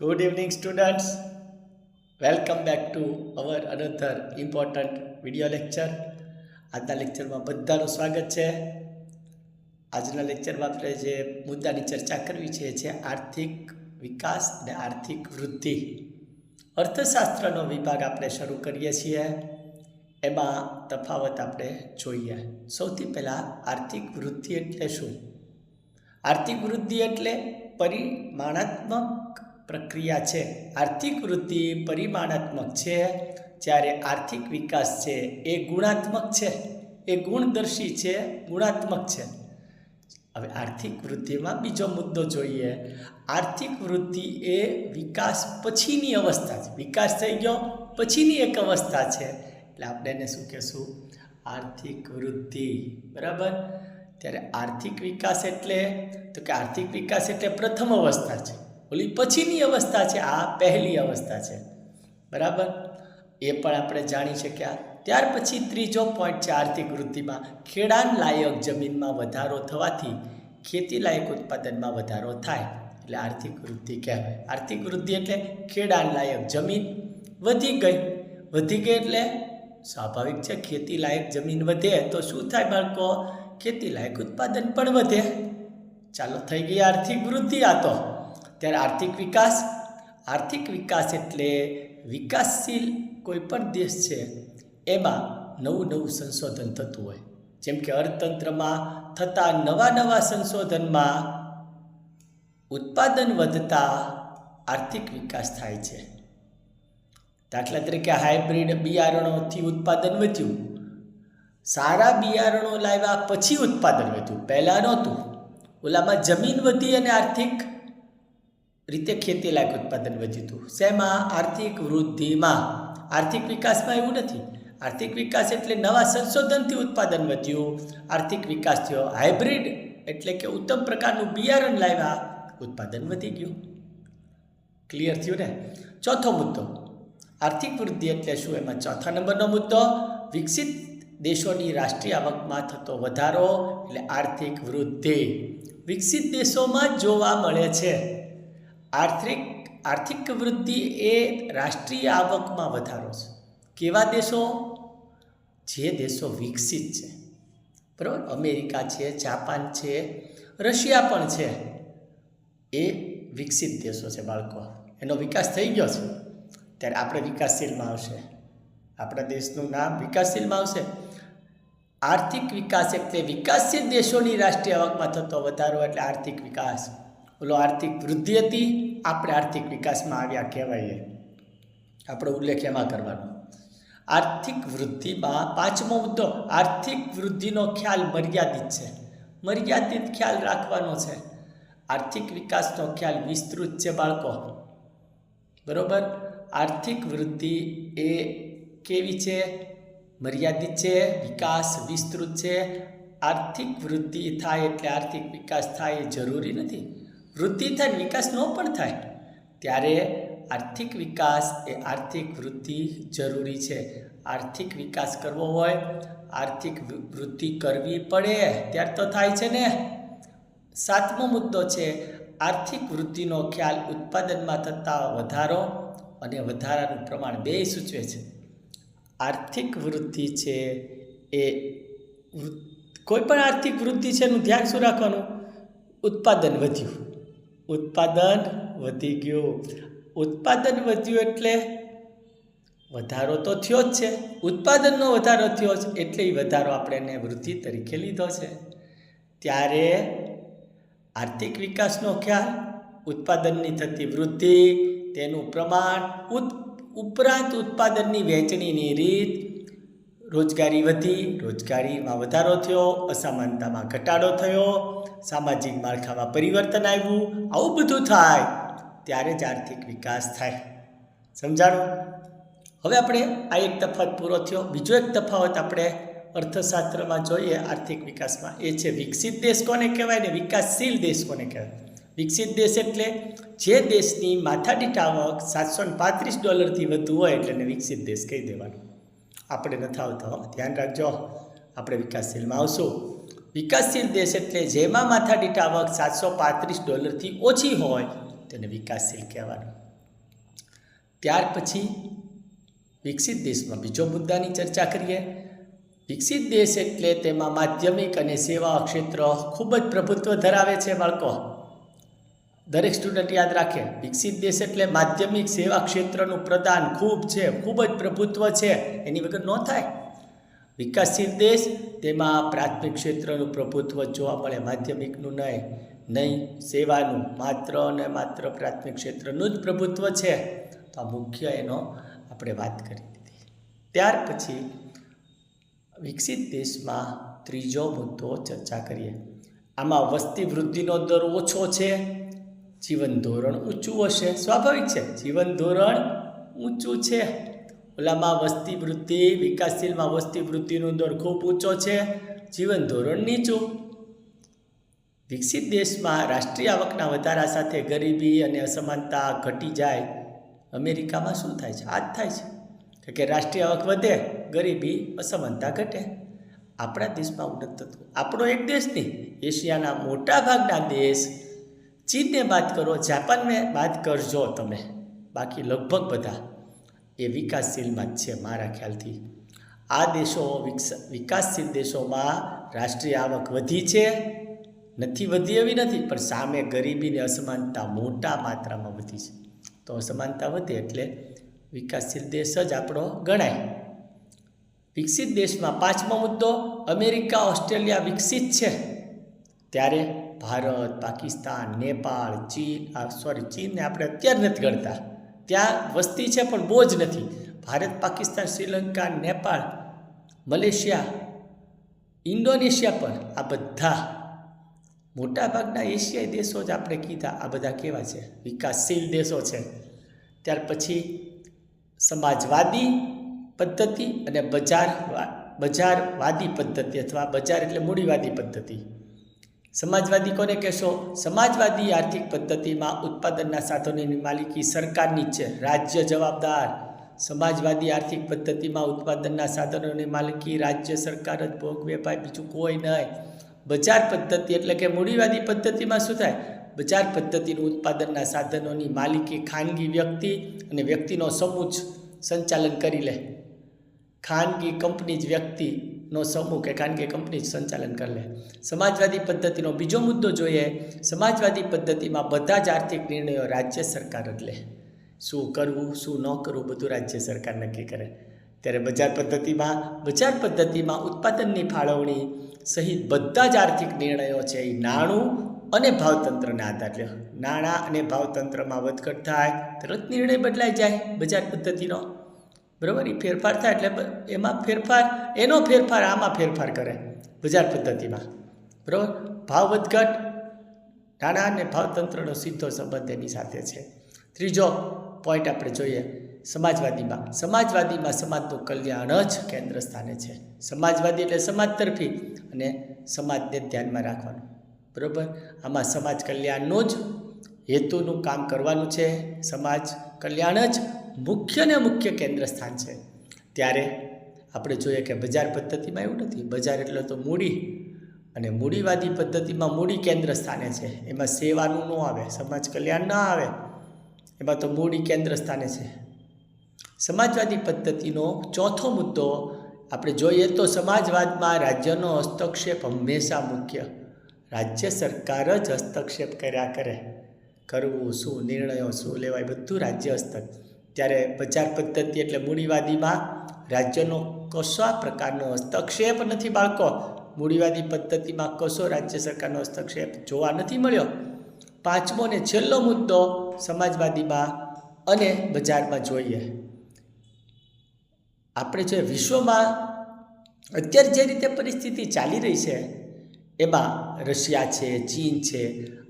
Good evening, students. Welcome back to our another important video lecture. આજના લેક્ચરમાં બધાનું સ્વાગત છે. આજના લેક્ચરમાં આપણે જે મુદ્દાની ચર્ચા કરવી છે છે આર્થિક વિકાસ અને આર્થિક વૃદ્ધિ. અર્થશાસ્ત્રનો વિભાગ આપણે શરૂ કરીએ છીએ. એમાં તફાવત આપણે જોઈએ. સૌથી પહેલાં આર્થિક વૃદ્ધિ એટલે શું? આર્થિક વૃદ્ધિ એટલે પરિમાણાત્મક પ્રક્રિયા છે. આર્થિક વૃદ્ધિ પરિમાણાત્મક છે. જ્યારે આર્થિક વિકાસ છે એ ગુણાત્મક છે. એ ગુણદર્શી છે, ગુણાત્મક છે. હવે આર્થિક વૃદ્ધિમાં બીજો મુદ્દો જોઈએ. આર્થિક વૃદ્ધિ એ વિકાસ પછીની અવસ્થા છે. વિકાસ થઈ ગયો, પછીની એક અવસ્થા છે. એટલે આપણે એને શું કહેશું? આર્થિક વૃદ્ધિ. બરાબર? ત્યારે આર્થિક વિકાસ એટલે, તો કે આર્થિક વિકાસ એટલે પ્રથમ અવસ્થા છે. ઓલી પછીની અવસ્થા છે, આ પહેલી અવસ્થા છે. બરાબર? એ પણ આપણે જાણી શક્યા. ત્યાર પછી ત્રીજો પોઈન્ટ છે આર્થિક વૃદ્ધિમાં. ખેડાણ લાયક જમીનમાં વધારો થવાથી ખેતી લાયક ઉત્પાદનમાં વધારો થાય. એટલે આર્થિક વૃદ્ધિ કહેવાય. આર્થિક વૃદ્ધિ એટલે ખેડાણ લાયક જમીન વધી ગઈ. વધી ગઈ એટલે સ્વાભાવિક છે, ખેતી લાયક જમીન વધે તો શું થાય બાળકો? ખેતી લાયક ઉત્પાદન પણ વધે. ચાલો, થઈ ગઈ આર્થિક વૃદ્ધિ આ તો. ત્યારે આર્થિક વિકાસ આર્થિક વિકાસ એટલે વિકાસશીલ કોઈપણ દેશ છે, એમાં નવું નવું સંશોધન થતું હોય. જેમ કે અર્થતંત્રમાં થતા નવા નવા સંશોધનમાં ઉત્પાદન વધતા આર્થિક વિકાસ થાય છે. દાખલા તરીકે હાઇબ્રિડ બિયારણોથી ઉત્પાદન વધ્યું. સારા બિયારણો લાવ્યા પછી ઉત્પાદન વધ્યું. પહેલાં નહોતું. ઓલામાં જમીન વધી અને આર્થિક રીતે ખેતી લાયક ઉત્પાદન વધ્યું હતું. શેમાં? આર્થિક વૃદ્ધિમાં. આર્થિક વિકાસમાં એવું નથી. આર્થિક વિકાસ એટલે નવા સંશોધનથી ઉત્પાદન વધ્યું. આર્થિક વિકાસ થયો. હાઇબ્રિડ એટલે કે ઉત્તમ પ્રકારનું બિયારણ લાવ્યા. ઉત્પાદન વધી ગયું. ક્લિયર થયું ને? ચોથો મુદ્દો. આર્થિક વૃદ્ધિ એટલે શું? એમાં ચોથા નંબરનો મુદ્દો. વિકસિત દેશોની રાષ્ટ્રીય આવકમાં થતો વધારો એટલે આર્થિક વૃદ્ધિ. વિકસિત દેશોમાં જોવા મળે છે. આર્થિક આર્થિક વૃદ્ધિ એ રાષ્ટ્રીય આવકમાં વધારો છે. કેવા દેશો? જે દેશો વિકસિત છે. બરાબર? અમેરિકા છે, જાપાન છે, રશિયા પણ છે. એ વિકસિત દેશો છે બાળકો. એનો વિકાસ થઈ ગયો છે. ત્યારે આપણે વિકાસશીલમાં આવશે. આપણા દેશનું નામ વિકાસશીલમાં આવશે. આર્થિક વિકાસ એટલે વિકાસશીલ દેશોની રાષ્ટ્રીય આવકમાં થતો વધારો એટલે આર્થિક વિકાસ. ઓલો આર્થિક વૃદ્ધિ હતી, આપણે આર્થિક વિકાસમાં આવ્યા કહેવાય આપણો ઉલ્લેખ એમાં કરવાનો. આર્થિક વૃદ્ધિમાં પાંચમો મુદ્દો, આર્થિક વૃદ્ધિનો ખ્યાલ મર્યાદિત છે. મર્યાદિત ખ્યાલ રાખવાનો છે. આર્થિક વિકાસનો ખ્યાલ વિસ્તૃત છે બાળકો. બરોબર? આર્થિક વૃદ્ધિ એ કેવી છે? મર્યાદિત છે, વિકાસ વિસ્તૃત છે. આર્થિક વૃદ્ધિ થાય એટલે આર્થિક વિકાસ થાય એ જરૂરી નથી. વૃદ્ધિ થાય વિકાસ ન પણ થાય, ત્યારે આર્થિક વિકાસ એ આર્થિક વૃદ્ધિ જરૂરી છે. આર્થિક વિકાસ કરવો હોય, આર્થિક વૃદ્ધિ કરવી પડે, ત્યાર તો થાય છે ને. સાતમો મુદ્દો છે, આર્થિક વૃદ્ધિનો ખ્યાલ ઉત્પાદનમાં થતા વધારો અને વધારાનું પ્રમાણ બે સૂચવે છે. આર્થિક વૃદ્ધિ છે એ કોઈ પણ આર્થિક વૃદ્ધિ છે એનું ધ્યાન શું રાખવાનું? ઉત્પાદન વધ્યું. ઉત્પાદન વધી ગયું. ઉત્પાદન વધ્યું એટલે વધારો તો થયો જ છે. ઉત્પાદનનો વધારો થયો છે એટલે એ વધારો આપણે એને વૃદ્ધિ તરીકે લીધો છે. ત્યારે આર્થિક વિકાસનો ખ્યાલ, ઉત્પાદનની થતી વૃદ્ધિ, તેનું પ્રમાણ ઉપરાંત ઉત્પાદનની વહેંચણીની રીત રોજગારી વધી, રોજગારીમાં વધારો થયો, અસમાનતામાં ઘટાડો થયો, સામાજિક માળખામાં પરિવર્તન આવ્યું, આવું બધું થાય, ત્યારે જ આર્થિક વિકાસ થાય. સમજાણું? હવે આપણે આ એક તફાવત પૂરો થયો. બીજો એક તફાવત આપણે અર્થશાસ્ત્રમાં જોઈએ, આર્થિક વિકાસમાં. એ છે વિકસિત દેશ કોને કહેવાય ને વિકાસશીલ દેશ કોને કહેવાય? વિકસિત દેશ એટલે જે દેશની માથાદીઠ આવક સાતસો પાંત્રીસ ડોલરથી વધુ હોય એટલે વિકસિત દેશ કહી દેવાનું. આપણે નથી આવતો ધ્યાન રાખજો. આપણે વિકાસશીલમાં આવશું. વિકાસશીલ દેશ એટલે જેમાં માથાદીઠ આવક સાતસો પાંત્રીસ ડોલરથી ઓછી હોય તેને વિકાસશીલ કહેવાનું. ત્યાર પછી વિકસિત દેશમાં બીજો મુદ્દાની ચર્ચા કરીએ. વિકસિત દેશ એટલે તેમાં માધ્યમિક અને સેવા ક્ષેત્ર ખૂબ જ પ્રભુત્વ ધરાવે છે બાળકો. દરેક સ્ટુડન્ટ યાદ રાખે. વિકસિત દેશ એટલે માધ્યમિક સેવા ક્ષેત્રનું પ્રદાન ખૂબ છે, ખૂબ જ પ્રભુત્વ છે, એની વગર ન થાય. વિકાસશીલ દેશ, તેમાં પ્રાથમિક ક્ષેત્રનું પ્રભુત્વ જોવા મળે, માધ્યમિકનું નહીં. નહીં, સેવાનું માત્ર અને માત્ર પ્રાથમિક ક્ષેત્રનું જ પ્રભુત્વ છે. તો આ મુખ્ય એનો આપણે વાત કરી દીધી. ત્યાર પછી વિકસિત દેશમાં ત્રીજો મુદ્દો ચર્ચા કરીએ. આમાં વસ્તી વૃદ્ધિનો દર ઓછો છે. જીવન ધોરણ ઊંચું હશે. સ્વાભાવિક છે, જીવન ધોરણ ઊંચું છે. ઓલામાં વસ્તી વૃદ્ધિ વિકાસશીલમાં વસ્તી વૃદ્ધિનો દર ખૂબ ઊંચો છે. જીવન ધોરણ નીચું. વિકસિત દેશમાં રાષ્ટ્રીય આવકના વધારા સાથે ગરીબી અને અસમાનતા ઘટી જાય. અમેરિકામાં શું થાય છે? આ જ થાય છે. કે રાષ્ટ્રીય આવક વધે, ગરીબી, અસમાનતા ઘટે. આપણા દેશમાં ઉન્નત થતું આપણો એક દેશ નહીં, એશિયાના મોટા ભાગના દેશ ચીનને બાદ કરો, જાપાનને બાદ કરજો તમે. બાકી લગભગ બધા એ વિકાસશીલમાં જ છે મારા ખ્યાલથી. આ દેશો વિકાસશીલ દેશોમાં રાષ્ટ્રીય આવક વધી છે. નથી વધી એવી નથી, પણ સામે ગરીબીની અસમાનતા મોટા માત્રામાં વધી છે. તો અસમાનતા વધે એટલે વિકાસશીલ દેશ જ આપણો ગણાય. વિકસિત દેશમાં પાંચમો મુદ્દો, અમેરિકા, ઓસ્ટ્રેલિયા વિકસિત છે. ત્યારે ભારત, પાકિસ્તાન, નેપાળ, ચીન, આ સોરી ચીનને આપણે અત્યારે નથી ગણતા. ત્યાં વસ્તી છે પણ બહુ જ નથી. ભારત, પાકિસ્તાન, શ્રીલંકા, નેપાળ, મલેશિયા, ઇન્ડોનેશિયા પણ આ બધા મોટાભાગના એશિયાઈ દેશો જ આપણે કીધા આ બધા કેવા છે? વિકાસશીલ દેશો છે. ત્યાર પછી સમાજવાદી પદ્ધતિ અને બજાર, બજારવાદી પદ્ધતિ અથવા બજાર એટલે મૂડીવાદી પદ્ધતિ. સમાજવાદી કોને કહેશો? સમાજવાદી આર્થિક પદ્ધતિમાં ઉત્પાદનના સાધનોની માલિકી સરકારની છે. રાજ્ય જવાબદાર. સમાજવાદી આર્થિક પદ્ધતિમાં ઉત્પાદનના સાધનોની માલિકી રાજ્ય સરકાર જ ભોગવે ભાઈ, બીજું કોઈ નહીં. બજાર પદ્ધતિ એટલે કે મૂડીવાદી પદ્ધતિમાં શું થાય? બજાર પદ્ધતિનું ઉત્પાદનના સાધનોની માલિકી ખાનગી વ્યક્તિ અને વ્યક્તિનો સમૂહ સંચાલન કરી લે. ખાનગી કંપની જ વ્યક્તિનો સમૂહ કે ખાનગી કંપની સંચાલન કરી લે. સમાજવાદી પદ્ધતિનો બીજો મુદ્દો જોઈએ, સમાજવાદી પદ્ધતિમાં બધા જ આર્થિક નિર્ણયો રાજ્ય સરકાર જ લે. શું કરવું, શું ન કરવું બધું રાજ્ય સરકાર નક્કી કરે. ત્યારે બજાર પદ્ધતિમાં બજાર પદ્ધતિમાં ઉત્પાદનની ફાળવણી સહિત બધા જ આર્થિક નિર્ણયો છે એ નાણું અને ભાવતંત્રને આધાર લે. નાણાં અને ભાવતંત્રમાં વધઘટ થાય, તરત નિર્ણય બદલાઈ જાય બજાર પદ્ધતિનો. બરાબર? એ ફેરફાર થાય એટલે એમાં ફેરફાર, એનો ફેરફાર આમાં ફેરફાર કરે બજાર પદ્ધતિમાં. બરાબર? ભાવ વધઘટ નાણાં અને ભાવતંત્રનો સીધો સંબંધ એની સાથે છે. ત્રીજો પોઈન્ટ આપણે જોઈએ, સમાજવાદીમાં. સમાજવાદીમાં સમાજનું કલ્યાણ જ કેન્દ્ર સ્થાને છે. સમાજવાદી એટલે સમાજ તરફી અને સમાજને ધ્યાનમાં રાખવાનું. બરાબર? આમાં સમાજ કલ્યાણનું જ હેતુનું કામ કરવાનું છે. સમાજ કલ્યાણ જ મુખ્ય ને મુખ્ય કેન્દ્ર સ્થાન છે. ત્યારે આપણે જોઈએ કે બજાર પદ્ધતિમાં એવું નથી. બજાર એટલે તો મૂડી અને મૂડીવાદી પદ્ધતિમાં મૂડી કેન્દ્ર સ્થાને છે. એમાં સેવાનું ન આવે, સમાજ કલ્યાણ ન આવે, એમાં તો મૂડી કેન્દ્ર સ્થાને છે. સમાજવાદી પદ્ધતિનો ચોથો મુદ્દો આપણે જોઈએ તો સમાજવાદમાં રાજ્યનો હસ્તક્ષેપ હંમેશા મુખ્ય. રાજ્ય સરકાર જ હસ્તક્ષેપ કર્યા કરે. કરવું, શું નિર્ણયો, શું લેવાય, બધું રાજ્ય હસ્તક. ત્યારે બજાર પદ્ધતિ એટલે મૂડીવાદીમાં રાજ્યનો કશા પ્રકારનો હસ્તક્ષેપ નથી બાળકો. મૂડીવાદી પદ્ધતિમાં કશો રાજ્ય સરકારનો હસ્તક્ષેપ જોવા નથી મળ્યો. પાંચમો ને છેલ્લો મુદ્દો સમાજવાદીમાં અને બજારમાં જોઈએ. આપણે જે વિશ્વમાં અત્યારે જે રીતે પરિસ્થિતિ ચાલી રહી છે, એમાં રશિયા છે, ચીન છે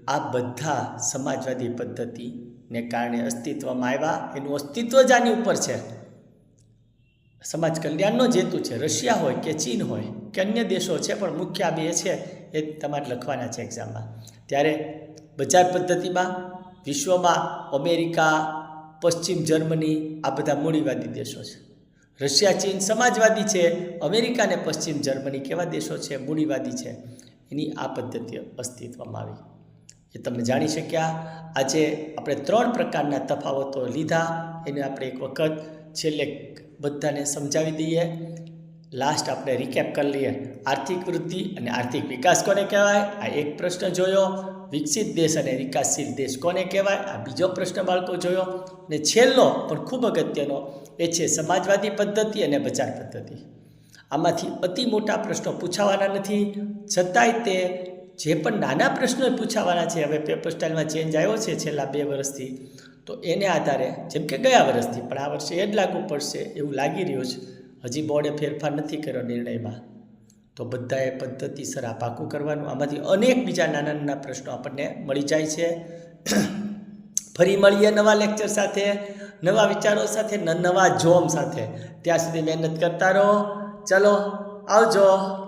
આ બધા સમાજવાદી પદ્ધતિને કારણે અસ્તિત્વમાં આવ્યા. એનું અસ્તિત્વ જ આની ઉપર છે. સમાજ કલ્યાણનો જ હેતુ છે. રશિયા હોય કે ચીન હોય કે અન્ય દેશો છે, પણ મુખ્ય બે છે એ તમારે લખવાના છે એક્ઝામમાં. ત્યારે બજાર પદ્ધતિમાં, વિશ્વમાં, અમેરિકા, પશ્ચિમ જર્મની આ બધા મૂડીવાદી દેશો છે. રશિયા, ચીન સમાજવાદી છે. અમેરિકા અને પશ્ચિમ જર્મની કેવા દેશો છે? મૂડીવાદી છે. એની આ પદ્ધતિ અસ્તિત્વમાં આવી. એ તમે જાણી શક્યા, આજે આપણે ત્રણ પ્રકારના તફાવતો લીધા, એને આપણે એક વખત છેલ્લે બધાને સમજાવી દઈએ. લાસ્ટ આપણે રિકેપ કરી લઈએ. આર્થિક વૃદ્ધિ અને આર્થિક વિકાસ કોને કહેવાય? આ એક પ્રશ્ન જોયો. વિકસિત દેશ અને વિકાસશીલ દેશ કોને કહેવાય? આ બીજો પ્રશ્ન બાળકો જોયો. અને છેલ્લો, પણ ખૂબ અગત્યનો, એ છે સમાજવાદી પદ્ધતિ અને બજાર પદ્ધતિ. આમાંથી અતિ મોટા પ્રશ્નો પૂછાવાના નથી. છતાંય તે જે પણ નાના પ્રશ્નો પૂછાવાના છે, હવે પેપર સ્ટાઇલમાં ચેન્જ આવ્યો છે છેલ્લા બે વર્ષથી, તો એને આધારે, જેમ કે ગયા વર્ષથી, પણ આ વર્ષે એ જ લાગુ પડશે એવું લાગી રહ્યું છે. હજી બોર્ડે ફેરફાર નથી કર્યો નિર્ણયમાં. તો બધાએ પદ્ધતિસર આ પાકું કરવાનું, આમાંથી અનેક બીજા નાના નાના પ્રશ્નો આપણને મળી જાય છે. ફરી મળીએ નવા લેક્ચર સાથે, નવા વિચારો સાથે નવા જોમ સાથે. ત્યાં સુધી મહેનત કરતા રહો. ચલો, આવજો.